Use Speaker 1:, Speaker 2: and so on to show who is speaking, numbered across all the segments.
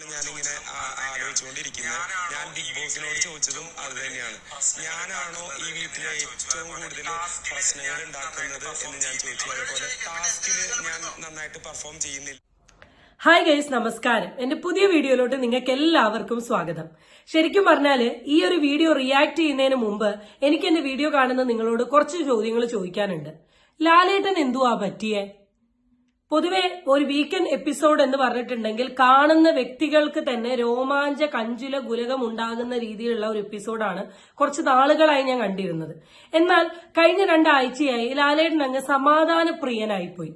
Speaker 1: ആണ് ഞാനിങ്ങനെ ആലോചിച്ചുകൊണ്ടിരിക്കുന്നത്. ഞാൻ ബിഗ് ബോസിനോട് ചോദിച്ചതും അത് തന്നെയാണ്. ഞാനാണോ ഈ വീട്ടിലെ ഏറ്റവും കൂടുതൽ പ്രശ്നങ്ങൾ ഉണ്ടാക്കുന്നത് എന്ന് ഞാൻ ചോദിച്ചു. അതേപോലെ ടാസ്കിൽ ഞാൻ നന്നായിട്ട് പെർഫോം ചെയ്യുന്നില്ല.
Speaker 2: ഹായ് ഗൈസ് നമസ്കാരം. എന്റെ പുതിയ വീഡിയോയിലോട്ട് നിങ്ങൾക്ക് എല്ലാവർക്കും സ്വാഗതം. ശരിക്കും പറഞ്ഞാൽ ഈ ഒരു വീഡിയോ റിയാക്ട് ചെയ്യുന്നതിന് മുമ്പ് എനിക്ക് എന്റെ വീഡിയോ കാണുന്ന നിങ്ങളോട് കുറച്ച് ചോദ്യങ്ങൾ ചോദിക്കാനുണ്ട്. ലാലേട്ടൻ എന്തുവാ പറ്റിയേ? പൊതുവെ ഒരു വീക്കെൻഡ് എപ്പിസോഡ് എന്ന് പറഞ്ഞിട്ടുണ്ടെങ്കിൽ കാണുന്ന വ്യക്തികൾക്ക് തന്നെ രോമാഞ്ച കഞ്ചുല ഗുലകം ഉണ്ടാകുന്ന രീതിയിലുള്ള ഒരു എപ്പിസോഡാണ് കുറച്ച് നാളുകളായി ഞാൻ കണ്ടിരുന്നത്. എന്നാൽ കഴിഞ്ഞ രണ്ടാഴ്ചയായി ലാലേട്ടൻ അങ്ങ് സമാധാന പ്രിയനായിപ്പോയി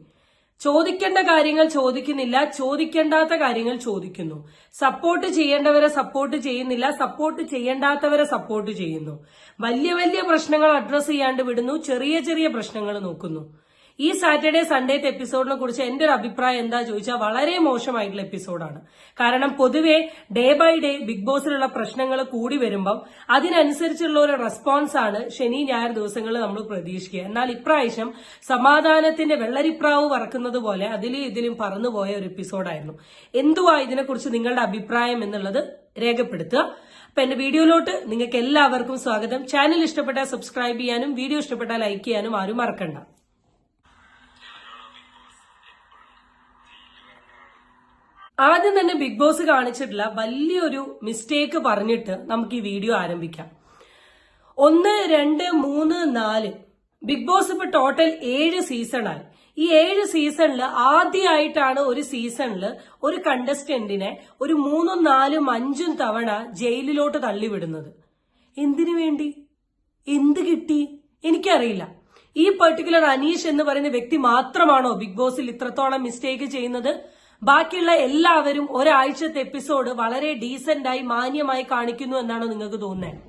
Speaker 2: ചോദിക്കേണ്ട കാര്യങ്ങൾ ചോദിക്കുന്നില്ല ചോദിക്കേണ്ടാത്ത കാര്യങ്ങൾ ചോദിക്കുന്നു. സപ്പോർട്ട് ചെയ്യേണ്ടവരെ സപ്പോർട്ട് ചെയ്യുന്നില്ല സപ്പോർട്ട് ചെയ്യേണ്ടാത്തവരെ സപ്പോർട്ട് ചെയ്യുന്നു. വലിയ വലിയ പ്രശ്നങ്ങൾ അഡ്രസ് ചെയ്യാണ്ട് വിടുന്നു ചെറിയ ചെറിയ പ്രശ്നങ്ങൾ നോക്കുന്നു. ഈ സാറ്റർഡേ സൺഡേത്തെ എപ്പിസോഡിനെ കുറിച്ച് എന്റെ ഒരു അഭിപ്രായം എന്താ ചോദിച്ചാൽ വളരെ മോശമായിട്ടുള്ള എപ്പിസോഡാണ്. കാരണം പൊതുവേ ഡേ ബൈ ഡേ ബിഗ് ബോസിലുള്ള പ്രശ്നങ്ങൾ കൂടി വരുമ്പം അതിനനുസരിച്ചുള്ള ഒരു റെസ്പോൺസ് ആണ് ശനി ഞായർ ദിവസങ്ങളിൽ നമ്മൾ പ്രതീക്ഷിക്കുക. എന്നാൽ ഇപ്രാവശ്യം സമാധാനത്തിന്റെ വെള്ളരിപ്രാവ് പറക്കുന്നത് പോലെ അതിലും ഇതിലും പറന്നുപോയ ഒരു എപ്പിസോഡായിരുന്നു. എന്തുവാ ഇതിനെക്കുറിച്ച് നിങ്ങളുടെ അഭിപ്രായം എന്നുള്ളത് രേഖപ്പെടുത്തുക. അപ്പൊ എന്റെ വീഡിയോയിലോട്ട് നിങ്ങൾക്ക് എല്ലാവർക്കും സ്വാഗതം. ചാനൽ ഇഷ്ടപ്പെട്ടാൽ സബ്സ്ക്രൈബ് ചെയ്യാനും വീഡിയോ ഇഷ്ടപ്പെട്ടാൽ ലൈക്ക് ചെയ്യാനും ആരും മറക്കണ്ട. ആദ്യം തന്നെ ബിഗ് ബോസ് കാണിച്ചിട്ടില്ല. വലിയൊരു മിസ്റ്റേക്ക് പറഞ്ഞിട്ട് നമുക്ക് ഈ വീഡിയോ ആരംഭിക്കാം. ഒന്ന് രണ്ട് മൂന്ന് നാല്. ബിഗ് ബോസ് ഇപ്പൊ ടോട്ടൽ ഏഴ് സീസണായി ഈ ഏഴ് സീസണിൽ ആദ്യമായിട്ടാണ് ഒരു സീസണിൽ ഒരു കണ്ടസ്റ്റന്റിനെ ഒരു മൂന്നും നാലും അഞ്ചും തവണ ജയിലിലോട്ട് തള്ളിവിടുന്നത്. എന്തിനു വേണ്ടി? എന്ത് കിട്ടി? എനിക്കറിയില്ല. ഈ പെർട്ടിക്കുലർ അനീഷ് എന്ന് പറയുന്ന വ്യക്തി മാത്രമാണോ ബിഗ് ബോസിൽ ഇത്രത്തോളം മിസ്റ്റേക്ക് ചെയ്യുന്നത്? ബാക്കിയുള്ള എല്ലാവരും ഒരാഴ്ചത്തെ എപ്പിസോഡ് വളരെ ഡീസെന്റായി മാന്യമായി കാണിക്കുന്നു എന്നാണ് നിങ്ങൾക്ക് തോന്നുന്നത്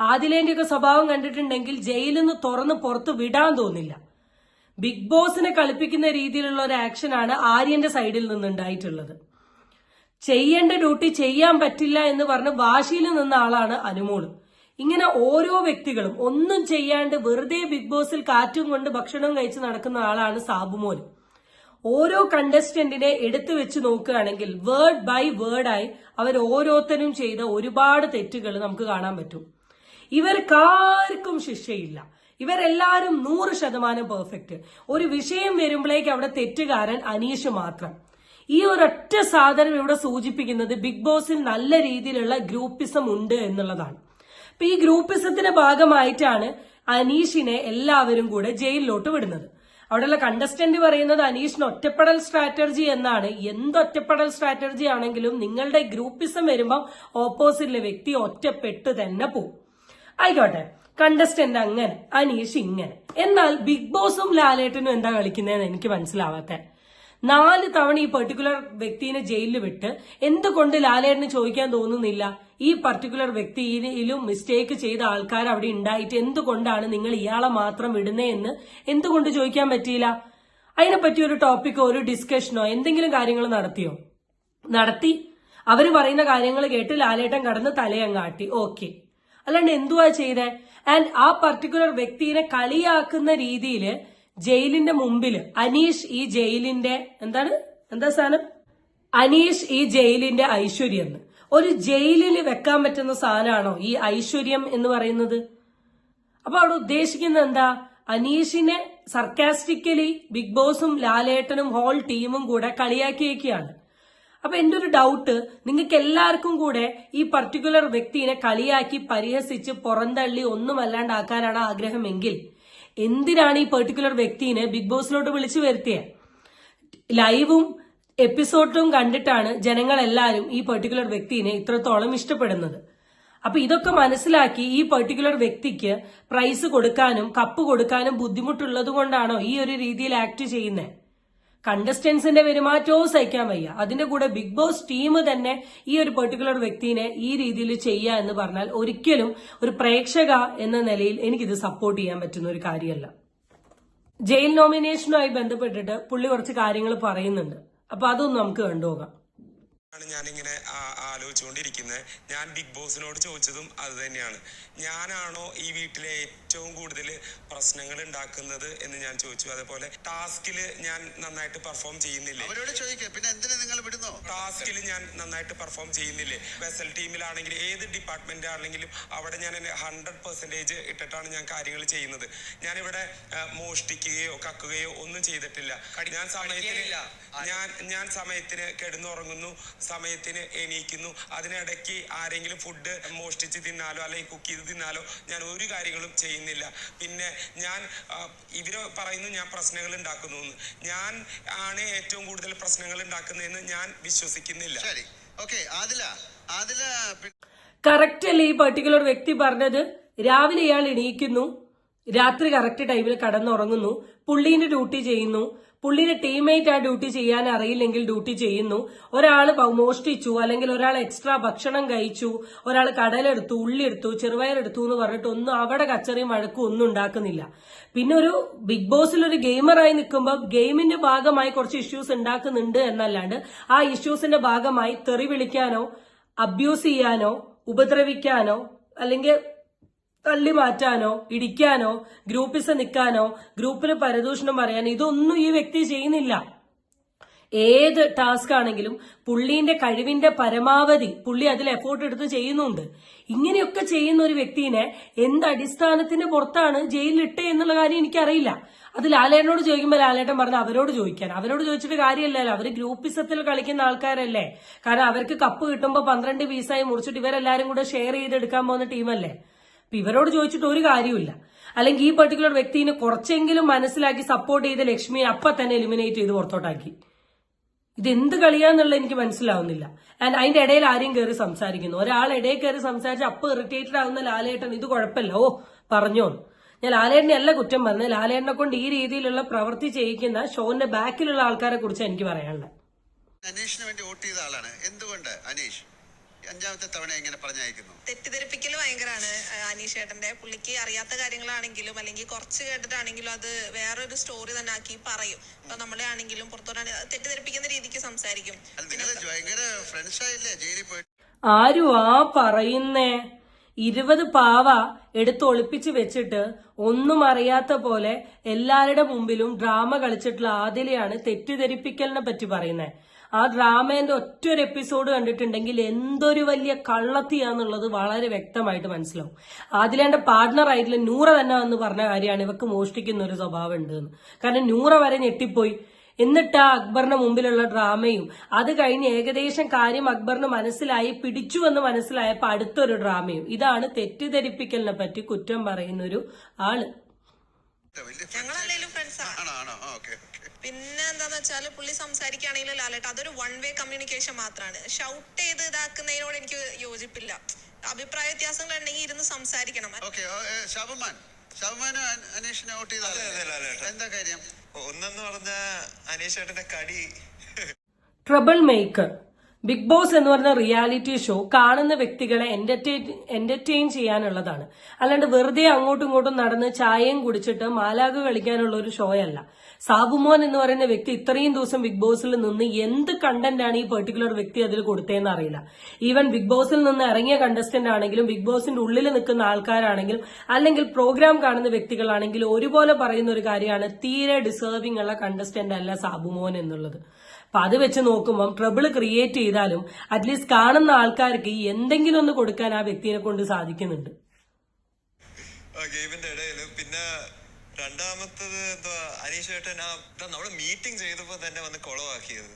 Speaker 2: ആദിലേന്റെ ഒക്കെ സ്വഭാവം കണ്ടിട്ടുണ്ടെങ്കിൽ ജയിലിൽ നിന്ന് തുറന്ന് പുറത്ത് വിടാൻ തോന്നില്ല. ബിഗ് ബോസിനെ കളിപ്പിക്കുന്ന രീതിയിലുള്ള ഒരു ആക്ഷനാണ് ആര്യന്റെ സൈഡിൽ നിന്നുണ്ടായിട്ടുള്ളത്. ചെയ്യേണ്ട ഡ്യൂട്ടി ചെയ്യാൻ പറ്റില്ല എന്ന് പറഞ്ഞ് വാശിയിൽ നിന്ന ആളാണ് അനുമോൾ. ഇങ്ങനെ ഓരോ വ്യക്തികളും ഒന്നും ചെയ്യാണ്ട് വെറുതെ ബിഗ് ബോസിൽ കാറ്റും കൊണ്ട് ഭക്ഷണവും കഴിച്ച് നടക്കുന്ന ആളാണ് സാബുമോൻ. ഓരോ കണ്ടസ്റ്റന്റിനെ എടുത്തു വെച്ച് നോക്കുകയാണെങ്കിൽ വേർഡ് ബൈ വേർഡായി അവർ ഓരോരുത്തരും ചെയ്ത ഒരുപാട് തെറ്റുകൾ നമുക്ക് കാണാൻ പറ്റും. ഇവർക്കാർക്കും ശിക്ഷയില്ല. ഇവരെല്ലാരും നൂറ് ശതമാനം പെർഫെക്റ്റ് ഒരു വിഷയം വരുമ്പോഴേക്ക് അവിടെ തെറ്റുകാരൻ അനീഷ് മാത്രം. ഈ ഒരൊറ്റ സാധനം ഇവിടെ സൂചിപ്പിക്കുന്നത് ബിഗ് ബോസിൽ നല്ല രീതിയിലുള്ള ഗ്രൂപ്പിസം ഉണ്ട് എന്നുള്ളതാണ്. അപ്പൊ ഈ ഗ്രൂപ്പിസത്തിന്റെ ഭാഗമായിട്ടാണ് അനീഷിനെ എല്ലാവരും കൂടെ ജയിലിലോട്ട് വിടുന്നത്. അവിടെയുള്ള കണ്ടസ്റ്റന്റ് പറയുന്നത് അനീഷിന് ഒറ്റപ്പെടൽ സ്ട്രാറ്റജി എന്നാണ്. എന്ത് ഒറ്റപ്പെടൽ സ്ട്രാറ്റജി ആണെങ്കിലും നിങ്ങളുടെ ഗ്രൂപ്പിസം വരുമ്പോൾ ഓപ്പോസിറ്റിലെ വ്യക്തി ഒറ്റപ്പെട്ട് തന്നെ പോകും ആയിക്കോട്ടെ. കണ്ടസ്റ്റന്റ് അങ്ങനെ അനീഷ് ഇങ്ങനെ. എന്നാൽ ബിഗ് ബോസും ലാലേട്ടനും എന്താ കളിക്കുന്നതെന്ന് എനിക്ക് മനസ്സിലാവാത്തെ? നാല് തവണ ഈ പെർട്ടിക്കുലർ വ്യക്തിനെ ജയിലിൽ വിട്ട് എന്തുകൊണ്ട് ലാലേട്ടന് ചോദിക്കാൻ തോന്നുന്നില്ല? ഈ പർട്ടിക്കുലർ വ്യക്തിയിലും മിസ്റ്റേക്ക് ചെയ്ത ആൾക്കാർ അവിടെ ഉണ്ടായിട്ട് എന്തുകൊണ്ടാണ് നിങ്ങൾ ഇയാളെ മാത്രം വിടുന്നേ എന്ന് എന്തുകൊണ്ട് ചോദിക്കാൻ പറ്റിയില്ല? അതിനെപ്പറ്റി ഒരു ടോപ്പിക്കോ ഒരു ഡിസ്കഷനോ എന്തെങ്കിലും കാര്യങ്ങൾ നടത്തിയോ? നടത്തി. അവർ പറയുന്ന കാര്യങ്ങൾ കേട്ട് ലാലേട്ടൻ കടന്ന് തലയങ്ങാട്ടി ഓക്കെ അല്ലാണ്ട് എന്തുവാ ചെയ്തേ? ആൻഡ് ആ പർട്ടിക്കുലർ വ്യക്തിയെ കളിയാക്കുന്ന രീതിയിൽ ജയിലിന്റെ മുമ്പിൽ അനീഷ് ഈ ജയിലിന്റെ എന്താണ്? എന്താ സാധനം? അനീഷ് ഈ ജയിലിന്റെ ഐശ്വര്യം ഒരു ജയിലിൽ വെക്കാൻ പറ്റുന്ന സാധനമാണോ ഈ ഐശ്വര്യം എന്ന് പറയുന്നത്? അപ്പൊ അവിടെ ഉദ്ദേശിക്കുന്നത് എന്താ? അനീഷിനെ സർക്കാസ്റ്റിക്കലി ബിഗ് ബോസും ലാലേട്ടനും ഹോൾ ടീമും കൂടെ കളിയാക്കിയേക്കാണ് അപ്പൊ എന്റെ ഒരു ഡൗട്ട് നിങ്ങൾക്ക് എല്ലാവർക്കും കൂടെ ഈ പർട്ടിക്കുലർ വ്യക്തിനെ കളിയാക്കി പരിഹസിച്ച് പുറന്തള്ളി ഒന്നും അല്ലാണ്ടാക്കാനാണ് ആഗ്രഹമെങ്കിൽ എന്തിനാണ് ഈ പെർട്ടിക്കുലർ വ്യക്തിനെ ബിഗ് ബോസിലോട്ട് വിളിച്ചു വരുത്തിയത് ലൈവും എപ്പിസോഡും കണ്ടിട്ടാണ് ജനങ്ങളെല്ലാവരും ഈ പെർട്ടിക്കുലർ വ്യക്തിനെ ഇത്രത്തോളം ഇഷ്ടപ്പെടുന്നത്. അപ്പൊ ഇതൊക്കെ മനസ്സിലാക്കി ഈ പെർട്ടിക്കുലർ വ്യക്തിക്ക് പ്രൈസ് കൊടുക്കാനും കപ്പ് കൊടുക്കാനും ബുദ്ധിമുട്ടുള്ളത് കൊണ്ടാണോ ഈ ഒരു രീതിയിൽ ആക്ട് ചെയ്യുന്നത് കണ്ടസ്റ്റൻസിന്റെ പെരുമാറ്റവും സഹിക്കാൻ വയ്യ. അതിന്റെ കൂടെ ബിഗ് ബോസ് ടീം തന്നെ ഈ ഒരു പെർട്ടിക്കുലർ വ്യക്തിനെ ഈ രീതിയിൽ ചെയ്യുക എന്ന് പറഞ്ഞാൽ ഒരിക്കലും ഒരു പ്രേക്ഷക എന്ന നിലയിൽ എനിക്കിത് സപ്പോർട്ട് ചെയ്യാൻ പറ്റുന്ന ഒരു കാര്യമല്ല. ജയിൽ നോമിനേഷനുമായി ബന്ധപ്പെട്ടിട്ട് പുള്ളി കുറച്ച് കാര്യങ്ങൾ പറയുന്നുണ്ട്. അപ്പൊ അതൊന്നും നമുക്ക് കണ്ടുപോകാം
Speaker 1: ആണ് ഞാനിങ്ങനെ ആലോചിച്ചുകൊണ്ടിരിക്കുന്നത് ഞാൻ ബിഗ് ബോസിനോട് ചോദിച്ചതും അത് തന്നെയാണ്. ഞാനാണോ ഈ വീട്ടിലെ ഏറ്റവും കൂടുതൽ പ്രശ്നങ്ങൾ ഉണ്ടാക്കുന്നത് എന്ന് ഞാൻ ചോദിച്ചു. അതേപോലെ ടാസ്കിൽ ഞാൻ നന്നായിട്ട് പെർഫോം ചെയ്യുന്നില്ലേ?
Speaker 3: അവരോട് ചോദിക്കുക പിന്നെ എന്തിനാ നിങ്ങൾ വിടുന്നോ?
Speaker 1: ടാസ്കിൽ ഞാൻ നന്നായിട്ട് പെർഫോം ചെയ്യുന്നില്ലേ? വെസൽ ടീമിലാണെങ്കിലും ഏത് ഡിപ്പാർട്ട്മെന്റ് ആണെങ്കിലും അവിടെ ഞാൻ ഹൺഡ്രഡ് പെർസെന്റേജ് ഇട്ടിട്ടാണ് ഞാൻ കാര്യങ്ങൾ ചെയ്യുന്നത്. ഞാനിവിടെ മോഷ്ടിക്കുകയോ കക്കുകയോ ഒന്നും ചെയ്തിട്ടില്ല. ഞാൻ സമയത്തിന് ഞാൻ ഞാൻ സമയത്തിന് കിടന്നുറങ്ങുന്നു. സമയത്തിന് എണീക്കുന്നു. അതിനിടയ്ക്ക് ആരെങ്കിലും ഫുഡ് മോഷ്ടിച്ച് തിന്നാലോ അല്ലെങ്കിൽ കുക്ക് ചെയ്ത് തിന്നാലോ ഞാൻ ഒരു കാര്യങ്ങളും ചെയ്യുന്നില്ല. പിന്നെ ഞാൻ ഇവർ പറയുന്നു ഞാൻ പ്രശ്നങ്ങൾ ഉണ്ടാക്കുന്നു എന്ന് ഞാൻ ആണ് ഏറ്റവും കൂടുതൽ പ്രശ്നങ്ങൾ ഉണ്ടാക്കുന്നതെന്ന് ഞാൻ വിശ്വസിക്കുന്നില്ല.
Speaker 3: ശരി. ഓക്കെ ആദില ആദില
Speaker 2: കറക്റ്റ് അല്ലേ ഈ പർട്ടിക്കുലർ വ്യക്തി പറഞ്ഞത്? രാവിലെ ഇയാൾ എണീക്കുന്നു. രാത്രി കറക്റ്റ് ടൈമിൽ കടന്നുറങ്ങുന്നു. പുള്ളീന്റെ ഡ്യൂട്ടി ചെയ്യുന്നു. പുള്ളിയുടെ ടീംമേറ്റ് ആ ഡ്യൂട്ടി ചെയ്യാൻ അറിയില്ലെങ്കിൽ ഡ്യൂട്ടി ചെയ്യുന്നു. ഒരാൾ മോഷ്ടിച്ചു അല്ലെങ്കിൽ ഒരാൾ എക്സ്ട്രാ ഭക്ഷണം കഴിച്ചു ഒരാൾ കടലെടുത്തു ഉള്ളിയെടുത്തു ചെറുപയറെടുത്തു എന്ന് പറഞ്ഞിട്ട് ഒന്നും അവിടെ കച്ചറിയും വഴക്കും ഒന്നും ഉണ്ടാക്കുന്നില്ല. പിന്നെ ഒരു ബിഗ് ബോസിൽ ഒരു ഗെയിമറായി നിൽക്കുമ്പോൾ ഗെയിമിന്റെ ഭാഗമായി കുറച്ച് ഇഷ്യൂസ് ഉണ്ടാക്കുന്നുണ്ട് എന്നല്ലാണ്ട് ആ ഇഷ്യൂസിന്റെ ഭാഗമായി തെറി വിളിക്കാനോ അബ്യൂസ് ചെയ്യാനോ ഉപദ്രവിക്കാനോ അല്ലെങ്കിൽ തള്ളി മാറ്റാനോ ഇടിക്കാനോ ഗ്രൂപ്പിസ് നിൽക്കാനോ ഗ്രൂപ്പിന് പരദൂഷണം പറയാനോ ഇതൊന്നും ഈ വ്യക്തി ചെയ്യുന്നില്ല. ഏത് ടാസ്ക് ആണെങ്കിലും പുള്ളീന്റെ കഴിവിന്റെ പരമാവധി പുള്ളി അതിൽ എഫോർട്ട് എടുത്ത് ചെയ്യുന്നുണ്ട്. ഇങ്ങനെയൊക്കെ ചെയ്യുന്ന ഒരു വ്യക്തിനെ എന്ത് അടിസ്ഥാനത്തിന്റെ പുറത്താണ് ജയിലിലിട്ടേ എന്നുള്ള കാര്യം എനിക്കറിയില്ല. അത് ലാലേട്ടനോട് ചോദിക്കുമ്പോൾ ലാലേട്ടൻ പറഞ്ഞ അവരോട് ചോദിക്കാൻ. അവരോട് ചോദിച്ചിട്ട് കാര്യമല്ലല്ലോ. അവർ ഗ്രൂപ്പിസത്തിൽ കളിക്കുന്ന ആൾക്കാരല്ലേ. കാരണം അവർക്ക് കപ്പ് കിട്ടുമ്പോൾ പന്ത്രണ്ട് പീസായി മുറിച്ചിട്ട് ഇവരെല്ലാരും കൂടെ ഷെയർ ചെയ്തെടുക്കാൻ പോകുന്ന ടീമല്ലേ ഇവരോട് ചോദിച്ചിട്ട് ഒരു കാര്യമില്ല അല്ലെങ്കിൽ ഈ പെർട്ടിക്കുലർ വ്യക്തിനെ കുറച്ചെങ്കിലും മനസ്സിലാക്കി സപ്പോർട്ട് ചെയ്ത ലക്ഷ്മിയെ അപ്പൊ തന്നെ എലിമിനേറ്റ് ചെയ്ത് പുറത്തോട്ടാക്കി. ഇത് എന്ത് കളിയാന്നുള്ള എനിക്ക് മനസ്സിലാവുന്നില്ല. ആൻഡ് അതിന്റെ ഇടയിൽ ആരെയും കയറി സംസാരിക്കുന്നു. ഒരാൾ ഇടയിൽ കയറി സംസാരിച്ച് അപ്പൊ ഇറിറ്റേറ്റഡ് ആവുന്ന ലാലേട്ടൻ ഇത് കുഴപ്പമില്ല. ഓ പറഞ്ഞോ ഞാൻ ലാലേട്ടനെ അല്ല കുറ്റം പറഞ്ഞത്. ലാലേട്ടനെ കൊണ്ട് ഈ രീതിയിലുള്ള പ്രവൃത്തി ചെയ്യിക്കുന്ന ഷോന്റെ ബാക്കിലുള്ള ആൾക്കാരെ കുറിച്ച് എനിക്ക് പറയാനുള്ളത്.
Speaker 3: അനീഷിന് വേണ്ടി വോട്ട് ചെയ്ത ആളാണ്. എന്തുകൊണ്ട്? അനീഷ്. അഞ്ചാമത്തെ തവണ ഇങ്ങനെ പറഞ്ഞയക്കുന്നു.
Speaker 4: തെറ്റിദ്ധരിപ്പിക്കൽ ഭയങ്കരമാണ് അനീഷ് ചേട്ടന്റെ പുള്ളിക്ക് അറിയാത്ത കാര്യങ്ങളാണെങ്കിലും അല്ലെങ്കിൽ കുറച്ച് കേട്ടിട്ടാണെങ്കിലും അത് വേറൊരു സ്റ്റോറി തന്നെ ആക്കി പറയും. ഇപ്പൊ നമ്മളെ ആണെങ്കിലും പുറത്തോട്ട് തെറ്റിദ്ധരിപ്പിക്കുന്ന രീതിക്ക് സംസാരിക്കും.
Speaker 3: ഭയങ്കര ഫ്രണ്ട്സ് ആയില്ലേ? ജയിലിൽ പോയിട്ട്.
Speaker 2: ആരും ആ പറയുന്നേ? ഇരുപത് പാവ എടുത്ത് ഒളിപ്പിച്ച് വെച്ചിട്ട് ഒന്നും അറിയാത്ത പോലെ എല്ലാവരുടെ മുമ്പിലും ഡ്രാമ കളിച്ചിട്ടുള്ള ആദിലെയാണ് തെറ്റിദ്ധരിപ്പിക്കലിനെ പറ്റി പറയുന്നത് ആ ഡ്രാമേന്റെ ഒറ്റ ഒരു എപ്പിസോഡ് കണ്ടിട്ടുണ്ടെങ്കിൽ എന്തൊരു വലിയ കള്ളത്തിയാന്നുള്ളത് വളരെ വ്യക്തമായിട്ട് മനസ്സിലാവും. ആദിലേന്റെ പാർട്ട്ണർ ആയിട്ടുള്ള നൂറ തന്നെ എന്ന് പറഞ്ഞ കാര്യമാണ് ഇവക്ക് മോഷ്ടിക്കുന്ന ഒരു സ്വഭാവം ഉണ്ട് എന്ന് കാരണം നൂറ വരെ ഞെട്ടിപ്പോയി. എന്നിട്ട് ആ അക്ബറിന്റെ മുമ്പിലുള്ള ഡ്രാമയും അത് കഴിഞ്ഞ് ഏകദേശം കാര്യം അക്ബറിന് മനസ്സിലായി പിടിച്ചു എന്ന് മനസ്സിലായപ്പോ അടുത്തൊരു ഡ്രാമയും. ഇതാണ് തെറ്റിദ്ധരിപ്പിക്കലിനെ പറ്റി കുറ്റം പറയുന്നൊരു
Speaker 3: ആൾ.
Speaker 4: ഞങ്ങളല്ലേലും ഫ്രണ്ട്സ് ആണോ?
Speaker 3: ആണോ? ഓക്കെ
Speaker 4: പിന്നെ എന്താന്ന് വെച്ചാൽ പുള്ളി സംസാരിക്കുകയാണെങ്കിൽ ലാലേട്ട അതൊരു വൺ വേ കമ്മ്യൂണിക്കേഷൻ മാത്രമാണ് ഷൗട്ട് ചെയ്ത് ഇതാക്കുന്നതിനോട് എനിക്ക് യോജിപ്പില്ല. അഭിപ്രായ വ്യത്യാസങ്ങൾ ഉണ്ടെങ്കിൽ ഇരുന്ന് സംസാരിക്കണം.
Speaker 3: ഓക്കെ അനീഷിനെ വോട്ട് ചെയ്ത. എന്താ കാര്യം?
Speaker 5: ഒന്നെന്ന് പറഞ്ഞ അനീഷ് ചേട്ടന്റെ കടി.
Speaker 2: ട്രബിൾ മേക്കർ ബിഗ് ബോസ് എന്ന് പറയുന്ന റിയാലിറ്റി ഷോ കാണുന്ന വ്യക്തികളെ എന്റർടൈൻ ചെയ്യാനുള്ളതാണ്. അല്ലാണ്ട് വെറുതെ അങ്ങോട്ടും ഇങ്ങോട്ടും നടന്ന് ചായയും കുടിച്ചിട്ട് മാലാക കളിക്കാനുള്ള ഒരു ഷോ അല്ല. സാബുമോൻ എന്ന് പറയുന്ന വ്യക്തി ഇത്രയും ദിവസം ബിഗ് ബോസിൽ നിന്ന് എന്ത് കണ്ടന്റ് ആണ് ഈ പെർട്ടിക്കുലർ വ്യക്തി അതിൽ കൊടുത്തതെന്ന് അറിയില്ല. ഈവൻ ബിഗ് ബോസിൽ നിന്ന് ഇറങ്ങിയ കണ്ടസ്റ്റന്റ് ആണെങ്കിലും ബിഗ് ബോസിന്റെ ഉള്ളിൽ നിൽക്കുന്ന ആൾക്കാരാണെങ്കിലും അല്ലെങ്കിൽ പ്രോഗ്രാം കാണുന്ന വ്യക്തികളാണെങ്കിലും ഒരുപോലെ പറയുന്ന ഒരു കാര്യമാണ് തീരെ ഡിസേർവിംഗ് ഉള്ള കണ്ടസ്റ്റന്റ് അല്ല സാബുമോൻ എന്നുള്ളത്. അപ്പൊ അത് വെച്ച് നോക്കുമ്പോൾ ട്രബിൾ ക്രിയേറ്റ് ചെയ്താലും അറ്റ്ലീസ്റ്റ് കാണുന്ന ആൾക്കാർക്ക് എന്തെങ്കിലും ഒന്ന് കൊടുക്കാൻ ആ വ്യക്തിയെ കൊണ്ട് സാധിക്കുന്നുണ്ട്.
Speaker 5: ഗെയിമിന്റെ ഇടയിൽ പിന്നെ രണ്ടാമത്തത് എന്താ അനീഷ് ചേട്ടൻ ആ നമ്മൾ മീറ്റിംഗ് ചെയ്തപ്പോ തന്നെ വന്ന് കുളവാക്കിയത്.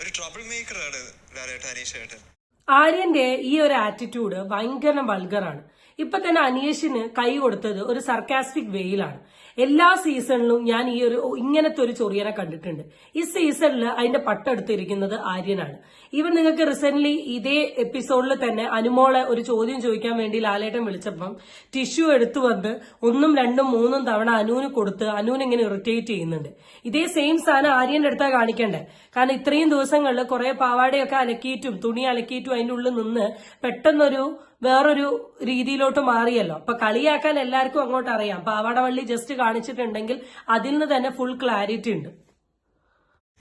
Speaker 5: ഒരു ട്രബിൾ മേക്കറാണ് ലാലേട്ടൻ അനീഷ് ചേട്ടൻ
Speaker 2: ആര്യന്റെ ഈ ഒരു ആറ്റിറ്റ്യൂഡ് ഭയങ്കര ബൾഗറാണ് ഇപ്പൊ തന്നെ അനീഷിന് കൈ കൊടുത്തത് ഒരു സർക്കാസ്റ്റിക് വേയിലാണ് എല്ലാ സീസണിലും ഞാൻ ഈ ഒരു ഇങ്ങനത്തെ ഒരു ചൊറിയനെ കണ്ടിട്ടുണ്ട്. ഈ സീസണിൽ അതിന്റെ പട്ടെടുത്തിരിക്കുന്നത് ആര്യനാണ്. ഈവൻ നിങ്ങൾക്ക് റീസെന്റ് ഇതേ എപ്പിസോഡിൽ തന്നെ അനുമോളെ ഒരു ചോദ്യം ചോദിക്കാൻ വേണ്ടി ലാലേട്ടൻ വിളിച്ചപ്പം ടിഷ്യൂ എടുത്തു വന്ന് ഒന്നും രണ്ടും മൂന്നും തവണ അനുവിന് കൊടുത്ത് അനുവിന് ഇങ്ങനെ ഇറിറ്റേറ്റ് ചെയ്യുന്നുണ്ട്. ഇതേ സെയിം സാധനം ആര്യന്റെ അടുത്താ കാണിക്കേണ്ടത് കാരണം ഇത്രയും ദിവസങ്ങളിൽ കുറെ പാവാടയൊക്കെ അലക്കിയിട്ടും തുണി അലക്കിയിട്ടും അതിന്റെ ഉള്ളിൽ നിന്ന് പെട്ടെന്നൊരു വേറൊരു രീതിയിലോട്ട് മാറിയല്ലോ. അപ്പൊ കളിയാക്കാൻ എല്ലാവർക്കും അങ്ങോട്ട് അറിയാം. പാവാടവള്ളി ജസ്റ്റ് കാണിച്ചിട്ടുണ്ടെങ്കിൽ അതിൽ നിന്ന് തന്നെ ഫുൾ ക്ലാരിറ്റി ഉണ്ട്.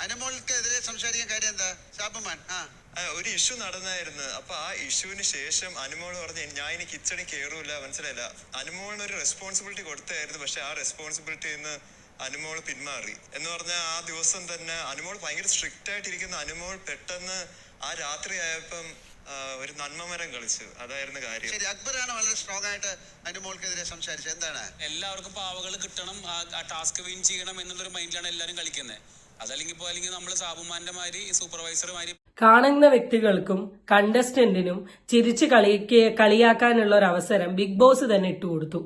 Speaker 3: അനുമോൾക്കെതിരെ സംസാരിക്കാൻ കാര്യം എന്താ? ഷാബുമാൻ ആ.
Speaker 5: ഒരു ഇഷ്യൂ നടന്നായിരുന്നു. അപ്പൊ ആ ഇഷ്യൂവിന് ശേഷം അനുമോൾ പറഞ്ഞു ഞാൻ ഇനി കിച്ചണി കയറൂല മനസ്സിലായില്ല. അനുമോളിന് ഒരു റെസ്പോൺസിബിലിറ്റി കൊടുത്തായിരുന്നു പക്ഷെ ആ റെസ്പോൺസിബിലിറ്റി നിന്ന് അനുമോൾ പിന്മാറി. എന്ന് പറഞ്ഞാൽ ആ ദിവസം തന്നെ അനുമോൾ ഭയങ്കര സ്ട്രിക്റ്റ് ആയിട്ടിരിക്കുന്ന. അനുമോൾ പെട്ടെന്ന് ആ രാത്രി ആയപ്പം ഒരു നന്മമരം കളിച്ചു. അതായിരുന്നു കാര്യം.
Speaker 3: ശരി അക്ബറാണ് വളരെ സ്ട്രോങ് ആയിട്ട് അനുമോൾക്കെതിരെ സംസാരിച്ചത്. എന്താണ്?
Speaker 6: എല്ലാവർക്കും പാവകൾ കിട്ടണം ആ- ടാസ്ക് വിൻ ചെയ്യണം എന്നുള്ളൊരു മൈൻഡിലാണ് എല്ലാവരും കളിക്കുന്നത് അതല്ലെങ്കിൽ അല്ലെങ്കിൽ നമ്മൾ സാബുമാന്റെ മാതിരി സൂപ്പർവൈസർ മാതിരി
Speaker 2: കാണുന്ന വ്യക്തികൾക്കും കണ്ടസ്റ്റന്റിനും ചിരിച്ച് കളിയാക്കാനുള്ള ഒരു അവസരം ബിഗ് ബോസ് തന്നെ ഇട്ടുകൊടുത്തു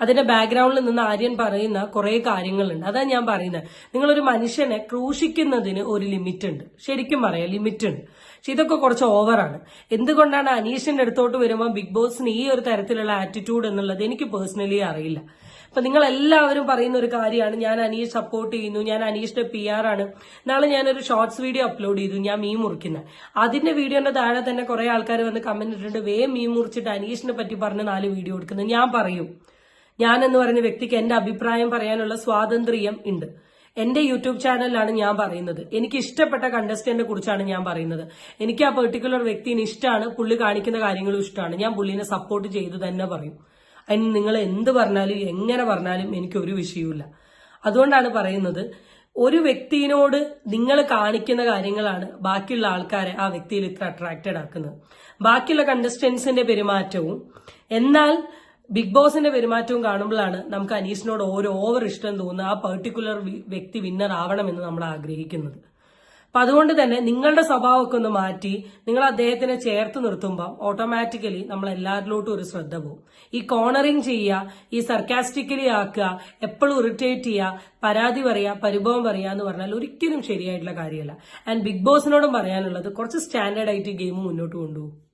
Speaker 2: അതിന്റെ ബാക്ക്ഗ്രൗണ്ടിൽ നിന്ന് ആര്യൻ പറയുന്ന കുറെ കാര്യങ്ങളുണ്ട്. അതാ ഞാൻ പറയുന്നത്. നിങ്ങളൊരു മനുഷ്യനെ ക്രൂശിക്കുന്നതിന് ഒരു ലിമിറ്റ് ഉണ്ട്. ശരിക്കും പറയാം ലിമിറ്റ് ഉണ്ട്. പക്ഷെ ഇതൊക്കെ കുറച്ച് ഓവറാണ് എന്തുകൊണ്ടാണ് അനീഷിന്റെ അടുത്തോട്ട് വരുമ്പോൾ ബിഗ് ബോസിന് ഈ ഒരു തരത്തിലുള്ള ആറ്റിറ്റ്യൂഡ് എന്നുള്ളത് എനിക്ക് പേഴ്സണലി അറിയില്ല. അപ്പൊ നിങ്ങൾ എല്ലാവരും പറയുന്ന ഒരു കാര്യമാണ്. ഞാൻ അനീഷ് സപ്പോർട്ട് ചെയ്യുന്നു. ഞാൻ അനീഷിന്റെ പി ആർ ആണ്. നാളെ ഞാനൊരു ഷോർട്സ് വീഡിയോ അപ്ലോഡ് ചെയ്തു. ഞാൻ മീൻ മുറിക്കുന്നത് അതിന്റെ വീഡിയോന്റെ താഴെ തന്നെ കുറെ ആൾക്കാർ വന്ന് കമന്റ് ഇട്ടിട്ടുണ്ട്. വേ മീൻ മുറിച്ചിട്ട് അനീഷിനെ പറ്റി പറഞ്ഞ് നാല് വീഡിയോ എടുക്കുന്നത് ഞാൻ പറയും. ഞാൻ എന്ന് പറയുന്ന വ്യക്തിക്ക് എന്റെ അഭിപ്രായം പറയാനുള്ള സ്വാതന്ത്ര്യം ഉണ്ട്. എന്റെ യൂട്യൂബ് ചാനലിലാണ് ഞാൻ പറയുന്നത്. എനിക്ക് ഇഷ്ടപ്പെട്ട കണ്ടസ്റ്റന്റിനെ കുറിച്ചാണ് ഞാൻ പറയുന്നത്. എനിക്ക് ആ പെർട്ടിക്കുലർ വ്യക്തിനെ ഇഷ്ടമാണ് പുള്ളി കാണിക്കുന്ന കാര്യങ്ങളും ഇഷ്ടമാണ് ഞാൻ പുള്ളിനെ സപ്പോർട്ട് ചെയ്തു തന്നെ പറയും. അതിന് നിങ്ങൾ എന്ത് പറഞ്ഞാലും എങ്ങനെ പറഞ്ഞാലും എനിക്ക് ഒരു വിഷയവുമില്ല. അതുകൊണ്ടാണ് പറയുന്നത് ഒരു വ്യക്തിയോട് നിങ്ങൾ കാണിക്കുന്ന കാര്യങ്ങളാണ് ബാക്കിയുള്ള ആൾക്കാരെ ആ വ്യക്തിയിൽ ഇത്ര അട്രാക്റ്റഡ് ആക്കുന്നത്. ബാക്കിയുള്ള കണ്ടസ്റ്റൻസിന്റെ പെരുമാറ്റവും എന്നാൽ ബിഗ് ബോസിന്റെ പെരുമാറ്റവും കാണുമ്പോഴാണ് നമുക്ക് അനീഷിനോട് ഓരോ ഓവർ ഇഷ്ടം തോന്നുന്നത്. ആ പെർട്ടിക്കുലർ വ്യക്തി വിന്നർ ആവണമെന്ന് നമ്മൾ ആഗ്രഹിക്കുന്നത്. അപ്പൊ അതുകൊണ്ട് തന്നെ നിങ്ങളുടെ സ്വഭാവമൊക്കെ ഒന്ന് മാറ്റി നിങ്ങൾ അദ്ദേഹത്തിനെ ചേർത്ത് നിർത്തുമ്പോൾ ഓട്ടോമാറ്റിക്കലി നമ്മൾ എല്ലാവരിലോട്ടും ഒരു ശ്രദ്ധ പോകും ഈ കോണറിങ് ചെയ്യുക ഈ സർക്കാസ്റ്റിക്കലി ആക്കുക എപ്പോഴും ഇറിറ്റേറ്റ് ചെയ്യുക പരാതി പറയുക പരിഭവം പറയുക എന്ന് പറഞ്ഞാൽ ഒരിക്കലും ശരിയായിട്ടുള്ള കാര്യമല്ല. ആൻഡ് ബിഗ് ബോസിനോടും പറയാനുള്ളത് കുറച്ച് സ്റ്റാൻഡേർഡ് ആയിട്ട് ഗെയിം മുന്നോട്ട് കൊണ്ടുപോകും.